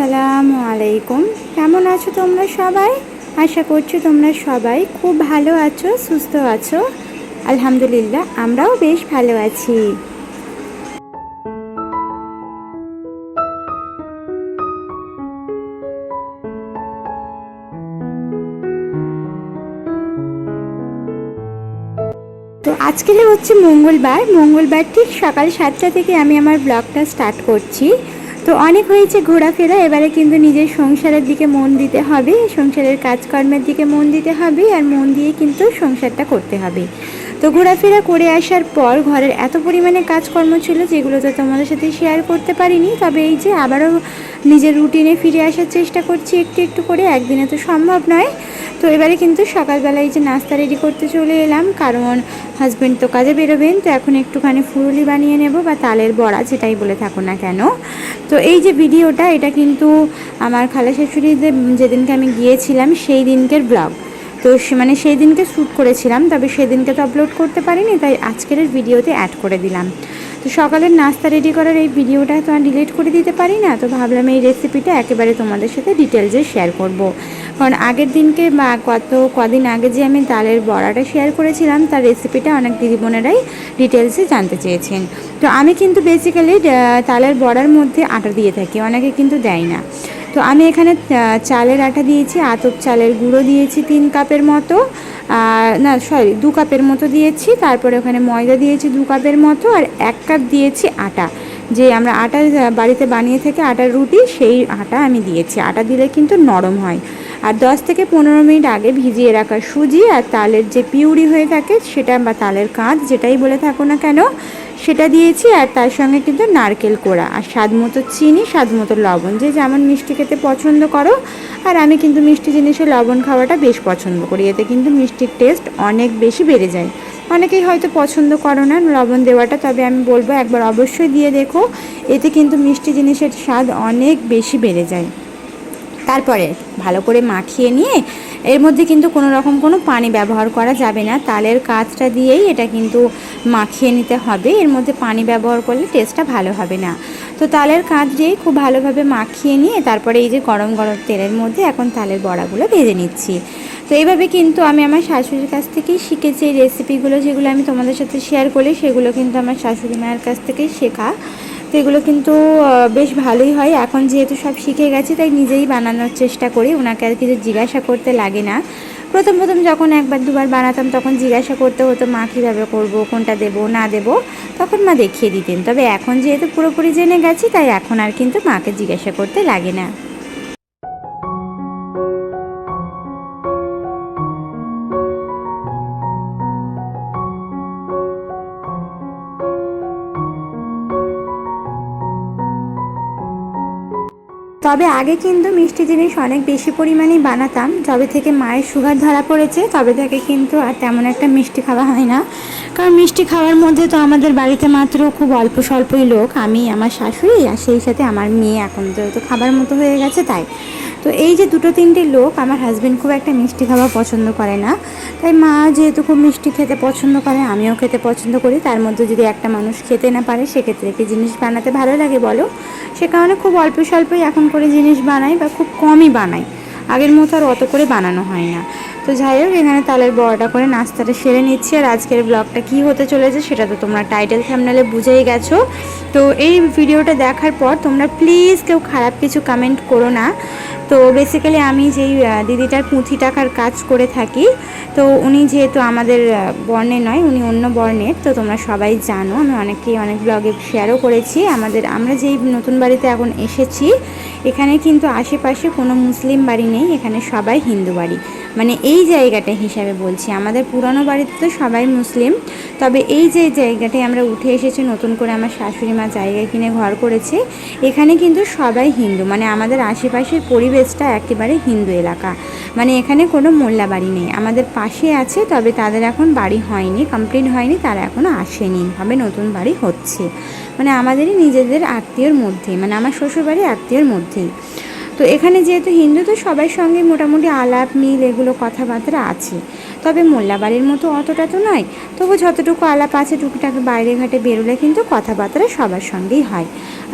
আসসালামু আলাইকুম। কেমন আছো তোমরা সবাই? আশা করছি তোমরা সবাই খুব ভালো আছো, সুস্থ আছো। আলহামদুলিল্লাহ, আমরাও বেশ ভালো আছি। তো আজকে হচ্ছে মঙ্গলবার। মঙ্গলবার ঠিক সকাল সাতটা থেকে আমি আমার ব্লগটা স্টার্ট করছি। তো অনেক হয়েছে ঘোরাফেরা, এবারে কিন্তু নিজের সংসারের দিকে মন দিতে হবে, সংসারের কাজকর্মের দিকে মন দিতে হবে, আর মন দিয়ে কিন্তু সংসারটা করতে হবে। তো ঘোরাফেরা করে আসার পর ঘরের এত পরিমাণে কাজকর্ম ছিল যেগুলো তো তোমাদের সাথে শেয়ার করতে পারিনি। তবে এই যে আবারও নিজের রুটিনে ফিরে আসার চেষ্টা করছি একটু একটু করে, একদিনে তো সম্ভব নয়। তো এবারে কিন্তু সকালবেলা এই যে নাস্তা রেডি করতে চলে এলাম, কারণ হাজব্যান্ড তো কাজে বেরোবেন, তো এখন একটুখানি ফুরুলি বানিয়ে নেব বা তালের বড়া যেটাই বলে থাকো না কেন। তো এই যে ভিডিওটা, এটা কিন্তু আমার খালা শাশুড়িদের যেদিনকে আমি গিয়েছিলাম সেই দিনকের ব্লগ তো মানে সেই দিনকে শ্যুট করেছিলাম, তবে সেদিনকে তো আপলোড করতে পারিনি, তাই আজকের ভিডিওতে অ্যাড করে দিলাম। তো সকালের নাস্তা রেডি করার এই ভিডিওটা তো আর ডিলিট করে দিতে পারি না, তো ভাবলাম এই রেসিপিটা একেবারে তোমাদের সাথে ডিটেলসে শেয়ার করব। কারণ আগের দিনকে বা কত, কদিন আগে যে আমি তালের বড়াটা শেয়ার করেছিলাম, তার রেসিপিটা অনেক দিদিবোনেরাই ডিটেলসে জানতে চেয়েছেন। তো আমি কিন্তু বেসিক্যালি তালের বড়ার মধ্যে আটা দিয়ে থাকি, অনেকে কিন্তু দেয় না। তো আমি এখানে চালের আটা দিয়েছি, আতপ চালের গুঁড়ো দিয়েছি তিন কাপের মতো না সরি দু কাপের মতো দিয়েছি, তারপরে ওখানে ময়দা দিয়েছি দু কাপের মতো, আর এক কাপ দিয়েছি আটা। যে আমরা আটা বাড়িতে বানিয়ে থেকে আটার রুটি, সেই আটা আমি দিয়েছি। আটা দিলে কিন্তু নরম হয়। আর দশ থেকে পনেরো মিনিট আগে ভিজিয়ে রাখা সুজি আর তালের যে পিউরি হয়ে থাকে, সেটা বা তালের কাঁধ, যেটাই বলে থাকো না কেন সেটা দিয়েছি আর তার সঙ্গে কিন্তু নারকেল কোড়া আর স্বাদ মতো চিনি, স্বাদ মতো লবণ। যে যেমন মিষ্টি খেতে পছন্দ করো, আর আমি কিন্তু মিষ্টি জিনিসে লবণ খাওয়াটা বেশ পছন্দ করি। এতে কিন্তু মিষ্টির টেস্ট অনেক বেশি বেড়ে যায়। অনেকেই হয়তো পছন্দ করো না, লবণ দেওয়াটা, তবে আমি বলব একবার অবশ্যই দিয়ে দেখো। এতে কিন্তু মিষ্টি জিনিসের স্বাদ অনেক বেশি বেড়ে যায়। তারপরে ভালো করে মাখিয়ে নিয়ে এর মধ্যে কিন্তু কোনো রকম কোনো পানি ব্যবহার করা যাবে না। তালের কাজটা দিয়েই এটা কিন্তু মাখিয়ে নিতে হবে। এর মধ্যে পানি ব্যবহার করলে টেস্টটা ভালো হবে না। তো তালের কাঁচ দিয়েই খুব ভালোভাবে মাখিয়ে নিয়ে তারপরে এই যে গরম গরম তেলের মধ্যে এখন তালের বড়াগুলো ভেজে নিচ্ছি। তো এইভাবে কিন্তু আমি আমার শাশুড়ির কাছ থেকেই শিখেছি এই রেসিপিগুলো যেগুলো আমি তোমাদের সাথে শেয়ার করি, সেগুলো কিন্তু আমার শাশুড়ি মায়ের কাছ থেকেই শেখা। তো এগুলো কিন্তু বেশ ভালোই হয়। এখন যেহেতু সব শিখে গেছি, তাই নিজেই বানানোর চেষ্টা করি। ওনাকে আর কিছু জিজ্ঞাসা করতে লাগে না। প্রথম প্রথম যখন একবার, দুবার বানাতাম, তখন জিজ্ঞাসা করতে হতো, মা, কীভাবে করব? কোনটা দেব, না দেব? তখন মা দেখিয়ে দিতেন। তবে এখন যেহেতু পুরোপুরি জেনে গেছি, তাই এখন আর কিন্তু মাকে জিজ্ঞাসা করতে লাগে না। তবে আগে কিন্তু মিষ্টি জিনিস অনেক বেশি পরিমাণেই বানাতাম। যবে থেকে মায়ের সুগার ধরা পড়েছে, তবে থেকে কিন্তু আর তেমন একটা মিষ্টি খাওয়া হয় না। কারণ মিষ্টি খাওয়ার মধ্যে তো আমাদের বাড়িতে মাত্র খুব অল্প স্বল্পই লোক। আমি, আমার শাশুড়ি আর সেই সাথে আমার মেয়ে এখন তো খাবার মতো হয়ে গেছে, তাই তো এই যে দুটো তিনটে লোক, আমার হাজব্যান্ড খুব একটা মিষ্টি খাওয়া পছন্দ করে না। তাই মা যেহেতু খুব মিষ্টি খেতে পছন্দ করে, আমিও খেতে পছন্দ করি। তার মধ্যে যদি একটা মানুষ খেতে না পারে, সেক্ষেত্রে কি জিনিস বানাতে ভালো লাগে, বলো? সে কারণে খুব অল্প স্বল্পই এখন করে জিনিস বানাই বা খুব কমই বানাই। আগের মতো আর অত করে বানানো হয় না। তো যাই হোক, এখানে তালের বড়টা করে নাস্তাটা সেরে নিচ্ছি। আর আজকের ব্লগটা কি হতে চলেছে সেটা তো তোমরা টাইটেল থ্যামনালে বুঝেই গেছো। তো এই ভিডিওটা দেখার পর তোমরা প্লিজ কেউ খারাপ কিছু কমেন্ট করো না। তো বেসিক্যালি আমি যেই দিদিটার পুঁথি টাকার কাজ করে থাকি, তো উনি যেহেতু আমাদের বর্ণে নয়, উনি অন্য বর্ণের তো তোমরা সবাই জানো, আমি অনেকেই অনেক ব্লগে শেয়ারও করেছি। আমাদের, আমরা যেই নতুন বাড়িতে এখন এসেছি, এখানে কিন্তু আশেপাশে কোনো মুসলিম বাড়ি নেই, এখানে সবাই হিন্দু বাড়ি। মানে এই জায়গাটা হিসাবে বলছি, আমাদের পুরনো বাড়িতে তো সবাই মুসলিম, তবে এই যে জায়গাটায় আমরা উঠে এসেছি, নতুন করে আমার শাশুড়ি মা জায়গা কিনে ঘর করেছে, এখানে কিন্তু সবাই হিন্দু। মানে আমাদের আশেপাশের পরিবেশটা একেবারে হিন্দু এলাকা। মানে এখানে কোনো মোল্লা বাড়ি নেই। আমাদের পাশে আছে, তবে তাদের এখন বাড়ি হয়নি, কমপ্লিট হয়নি, তারা এখনও আসেনি। হবে নতুন বাড়ি হচ্ছে। মানে আমাদেরই নিজেদের আত্মীয়র মধ্যে মানে আমার শ্বশুরবাড়ি আত্মীয়র মধ্যেই। তো এখানে যেহেতু হিন্দু, তো সবার সঙ্গে মোটামুটি আলাপ মিল এগুলো কথাবার্তা আছে। তবে মোল্লাবাড়ির মতো অতটা তো নয়। তবু যতটুকু আলাপ আছে টুকিটাক বাইরে ঘাটে বেরোলে কিন্তু কথাবার্তা সবার সঙ্গেই হয়।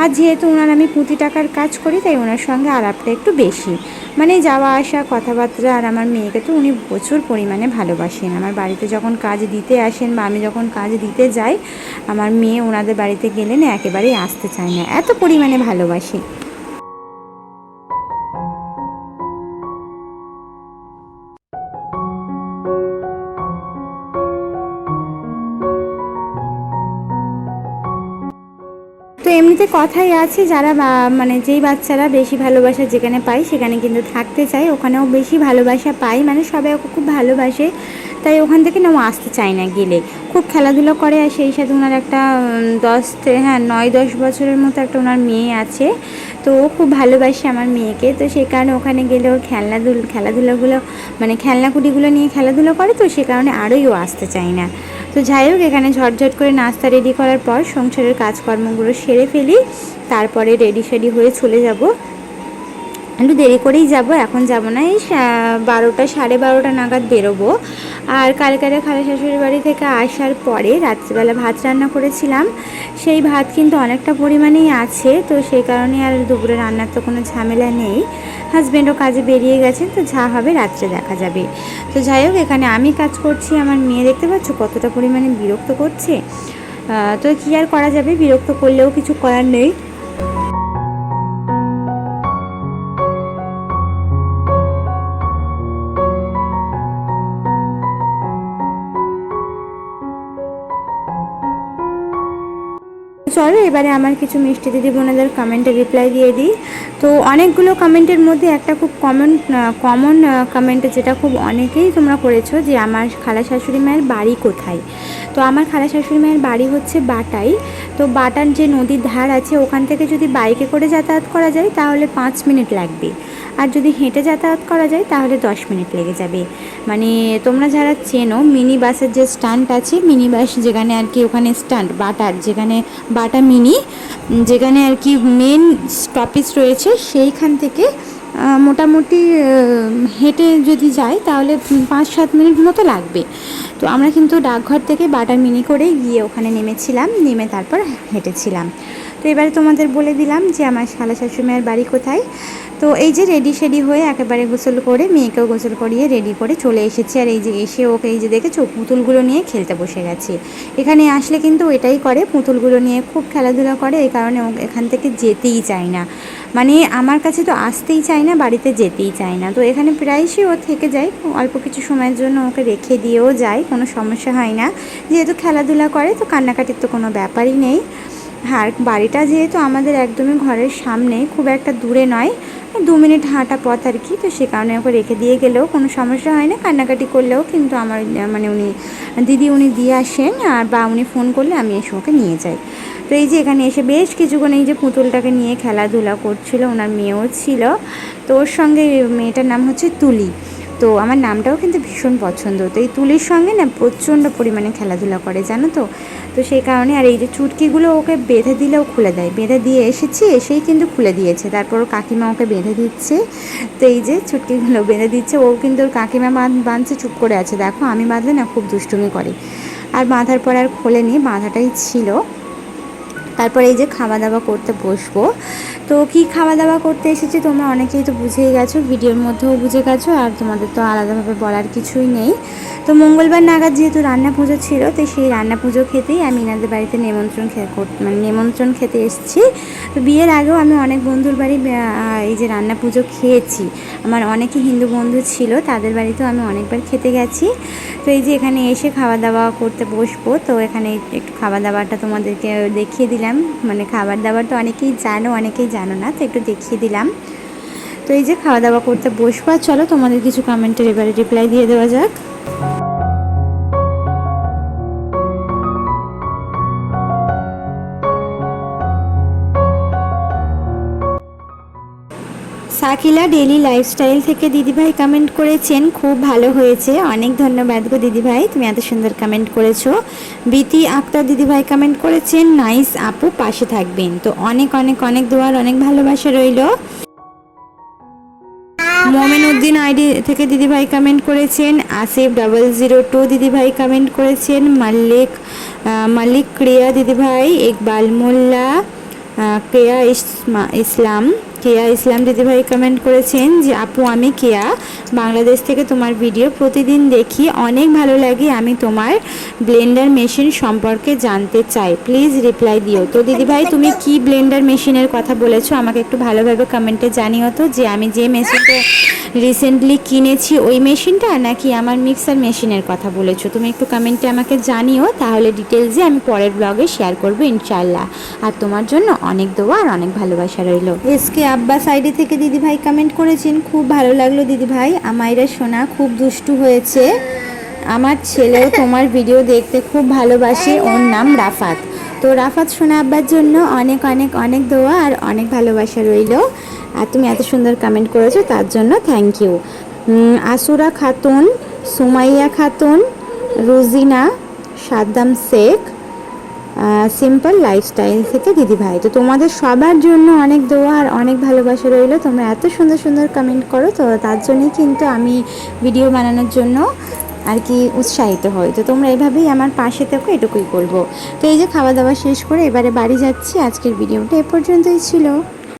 আর যেহেতু ওনার আমি পুঁতি টাকার কাজ করি, তাই ওনার সঙ্গে আলাপটা একটু বেশি। মানে যাওয়া আসা, কথাবার্তা আর আমার মেয়েকে তো উনি প্রচুর পরিমাণে ভালোবাসেন। আমার বাড়িতে যখন কাজ দিতে আসেন বা আমি যখন কাজ দিতে যাই, আমার মেয়ে ওনাদের বাড়িতে গেলে না একেবারেই আসতে চায় না। এত পরিমাণে ভালোবাসি। এমনিতে কথাই আছে, যারা মানে যেই বাচ্চারা বেশি ভালোবাসা যেখানে পায় সেখানে কিন্তু থাকতে চায়, ওখানেও বেশি ভালোবাসা পায়। মানে সবাই ওকে খুব ভালোবাসে। তাই ওখান থেকে না, ও আসতে চায় না গেলে। খুব খেলাধুলো করে আর সেই সাথে ওনার একটা দশ হ্যাঁ নয়, দশ বছরের মতো একটা ওনার মেয়ে আছে। তো ও খুব ভালোবাসে আমার মেয়েকে। তো সেই কারণে ওখানে গেলে ওর খেলনাধুল খেলাধুলাগুলো মানে খেলনাকুটিগুলো নিয়ে খেলাধুলো করে। তো সে কারণে আরোই ও আসতে চায় না। তো যাই হোক, এখানে ঝটঝট করে নাস্তা রেডি করার পর সংসারের কাজকর্মগুলো সেরে ফেলি। তারপরে রেডি সেডি হয়ে চলে যাব। একটু দেরি করেই যাব, এখন যাব না, এই বারোটা, সাড়ে বারোটা নাগাদ বেরোবো। আর কালকারে খালা শাশুড়ির বাড়ি থেকে আসার পরে রাত্রিবেলা ভাত রান্না করেছিলাম, সেই ভাত কিন্তু অনেকটা পরিমাণেই আছে, তো সেই কারণে আর দুপুরে রান্নার তো কোনো ঝামেলা নেই। হাজব্যান্ডও কাজে বেরিয়ে গেছেন, তো যা হবে রাত্রে দেখা যাবে। তো যাই হোক, এখানে আমি কাজ করছি, আমার মেয়ে দেখতে পাচ্ছ কতটা পরিমাণে বিরক্ত করছে। তো কী আর করা যাবে? বিরক্ত করলেও কিছু করার নেই। এবারে আমার কিছু মিষ্টি দিদি বোনেদের কমেন্টে রিপ্লাই দিয়ে দিই। তো অনেকগুলো কমেন্টের মধ্যে একটা খুব কমন কমন কমেন্টে যেটা খুব অনেকেই তোমরা করেছ যে আমার খালা শাশুড়ি মায়ের বাড়ি কোথায়? তো আমার খালা শাশুড়ি মায়ের বাড়ি হচ্ছে বাটাই। তো বাটার যে নদীর ধার আছে ওখান থেকে যদি বাইকে করে যাতায়াত করা যায় তাহলে পাঁচ মিনিট লাগবে। আর যদি হেঁটে যাতায়াত করা যায়, তাহলে দশ মিনিট লেগে যাবে। মানে তোমরা যারা চেনো, মিনি বাসের যে স্ট্যান্ড আছে, মিনি বাস যেখানে আর কি ওখানে স্ট্যান্ড, বাটার, যেখানে বাটা মিনি, যেখানে আর কি মেন স্টপেজ রয়েছে, সেইখান থেকে মোটামুটি হেঁটে যদি যাই তাহলে পাঁচ সাত মিনিট মতো লাগবে। তো আমরা কিন্তু ডাকঘর থেকে বাটার মিনি করে গিয়ে ওখানে নেমেছিলাম, নেমে তারপর হেঁটেছিলাম। তো এবারে তোমাদের বলে দিলাম যে আমার শালা শাশুড়িমায়ের বাড়ি কোথায়। তো এই যে রেডি শেডি হয়ে একেবারে গোসল করে মেয়েকেও গোসল করিয়ে রেডি করে চলে এসেছি। আর এই যে এসে ওকে এই যে দেখেছ, পুতুলগুলো নিয়ে খেলতে বসে গেছে। এখানে আসলে কিন্তু এটাই করে, পুতুলগুলো নিয়ে খুব খেলাধুলা করে, এই কারণে ও এখান থেকে যেতেই চায় না। মানে আমার কাছে তো আসতেই চায় না, বাড়িতে যেতেই চায় না। তো এখানে প্রায়শই ও থেকে যায়, অল্প কিছু সময়ের জন্য ওকে রেখে দিয়েও যায়, কোনো সমস্যা হয় না। যেহেতু খেলাধুলা করে, তো কান্নাকাটির তো কোনো ব্যাপারই নেই। আর বাড়িটা যেহেতু আমাদের একদমই ঘরের সামনে, খুব একটা দূরে নয়, দু মিনিট হাঁটা পথ আর কি, তো সে কারণে ওকে রেখে দিয়ে গেলেও কোনো সমস্যা হয় না, কান্নাকাটি করলেও কিন্তু আমার মানে উনি, দিদি উনি দিয়ে আসেন, আর বা উনি ফোন করলে আমি এসে ওকে নিয়ে যাই। তো এই যে এখানে এসে বেশ কিছুক্ষণ এই যে পুতুলটাকে নিয়ে খেলাধুলা করছিল, ওনার মেয়েও ছিল, তো ওর সঙ্গে মেয়েটার নাম হচ্ছে তুলি। তো আমার নামটাও কিন্তু ভীষণ পছন্দ। তো এই তুলির সঙ্গে না প্রচণ্ড পরিমাণে খেলাধুলা করে, জানো তো? তো সেই কারণে আর এই যে চুটকিগুলো ওকে বেঁধে দিলেও খুলে দেয়। বেঁধে দিয়ে এসেছি, এসেই কিন্তু খুলে দিয়েছে। তারপর ওর কাকিমা ওকে বেঁধে দিচ্ছে। তো এই যে চুটকিগুলো বেঁধে দিচ্ছে, ও কিন্তু ওর কাকিমা বাঁধ বাঁধছে চুপ করে আছে। দেখো, আমি বাঁধলে না খুব দুষ্টুমি করে। আর বাঁধার পর আর খোলেনি, বাঁধাটাই ছিল। তারপর এই যে খাওয়া দাওয়া করতে বসবো। তো কি খাওয়া দাওয়া করতে এসেছি? তোমরা অনেকেই তো বুঝেই গেছো, ভিডিওর মধ্যেও বুঝে গেছো, আর তোমাদের তো আলাদাভাবে বলার কিছুই নেই। তো মঙ্গলবার নাগাদ যেহেতু রান্না পুজো ছিল, তো সেই রান্না পুজো খেতেই আমি এনাদের বাড়িতে নিমন্ত্রণ মানে নিমন্ত্রণ খেতে এসেছি। তো বিয়ের আগেও আমি অনেক বন্ধুর বাড়ি এই যে রান্না পুজো খেয়েছি। আমার অনেকই হিন্দু বন্ধু ছিল, তাদের বাড়িতেও আমি অনেকবার খেতে গেছি। তো এই যে এখানে এসে খাওয়া দাওয়া করতে বসবো, তো এখানে একটু খাওয়া দাওয়াটা তোমাদেরকে দেখিয়ে দিলাম। মানে খাবার দাবার তো অনেকেই জানো, অনেকেই জানো না, তো একটু দেখিয়ে দিলাম। তো এই যে খাওয়া দাওয়া করতে বসবো চলো তোমাদের কিছু কমেন্টের এবারে রিপ্লাই দিয়ে দেওয়া যাক। সাকিলা ডেলি লাইফস্টাইল থেকে দিদিভাই কমেন্ট করেছেন। খুব ভালো হয়েছে। অনেক ধন্যবাদ গো দিদিভাই, তুমি এত সুন্দর কমেন্ট করেছ। বিতি আক্তার দিদিভাই কমেন্ট করেছেন, নাইস আপু, পাশে থাকবেন। তো অনেক অনেক অনেক দোয়ার অনেক ভালোবাসা রইল। উদ্দিন আইডি থেকে দিদিভাই কমেন্ট করেছেন, আসিফ ডাবল জিরো টু দিদিভাই কমেন্ট করেছেন, মাল্লিক মালিক ক্রিয়া দিদিভাই, ইকবাল মোল্লা ইসমা ইসলাম। কেয়া ইসলাম দিদিভাই কমেন্ট করেছেন যে, আপু, আমি কেয়া। বাংলাদেশ থেকে তোমার ভিডিও প্রতিদিন দেখি। অনেক ভালো লাগে। আমি তোমার ব্লেন্ডার মেশিন সম্পর্কে জানতে চাই। প্লিজ রিপ্লাই দিও। তো দিদিভাই তুমি কি ব্লেন্ডার মেশিনের কথা বলেছ? আমাকে একটু ভালোভাবে কমেন্টে জানিও তো যে, আমি যে মেশিনটা রিসেন্টলি কিনেছি, ওই মেশিনটা নাকি আমার মিক্সার মেশিনের কথা বলেছ? তুমি একটু কমেন্টে আমাকে জানিও, তাহলে ডিটেলসে আমি পরের ব্লগে শেয়ার করব ইনশাল্লাহ আর তোমার জন্য অনেক দোয়া আর অনেক ভালোবাসা রইল। এসকে আব্বা সাইডে থেকে দিদিভাই কমেন্ট করেছেন, খুব ভালো লাগল দিদিভাই। আমাইরা সোনা খুব দুষ্টু হয়েছে। আমার ছেলেও তোমার ভিডিও দেখতে খুব ভালোবাসে, ওর নাম রাফাত। তো রাফাত সোনা আব্বার জন্য অনেক অনেক অনেক দোয়া আর অনেক ভালোবাসা রইল। আর তুমি এত সুন্দর কমেন্ট করেছ, তার জন্য thank you Asura Khatun, Sumaiya Khatun, Rujina, Saddam Sheikh simple lifestyle থেকে দিদিভাই তো তোমাদের সবার জন্য অনেক দোয়া আর অনেক ভালোবাসা রইল। তোমরা এত সুন্দর সুন্দর কমেন্ট করো, তো তার জন্যই কিন্তু আমি ভিডিও বানানোর জন্য আর কি উৎসাহিত হই। তো তোমরা এভাবেই আমার পাশে থেকো, এটুকুই করব। তো এই যে খাওয়া দাওয়া শেষ করে এবারে বাড়ি যাচ্ছি। আজকের ভিডিওটা এ পর্যন্তই ছিল।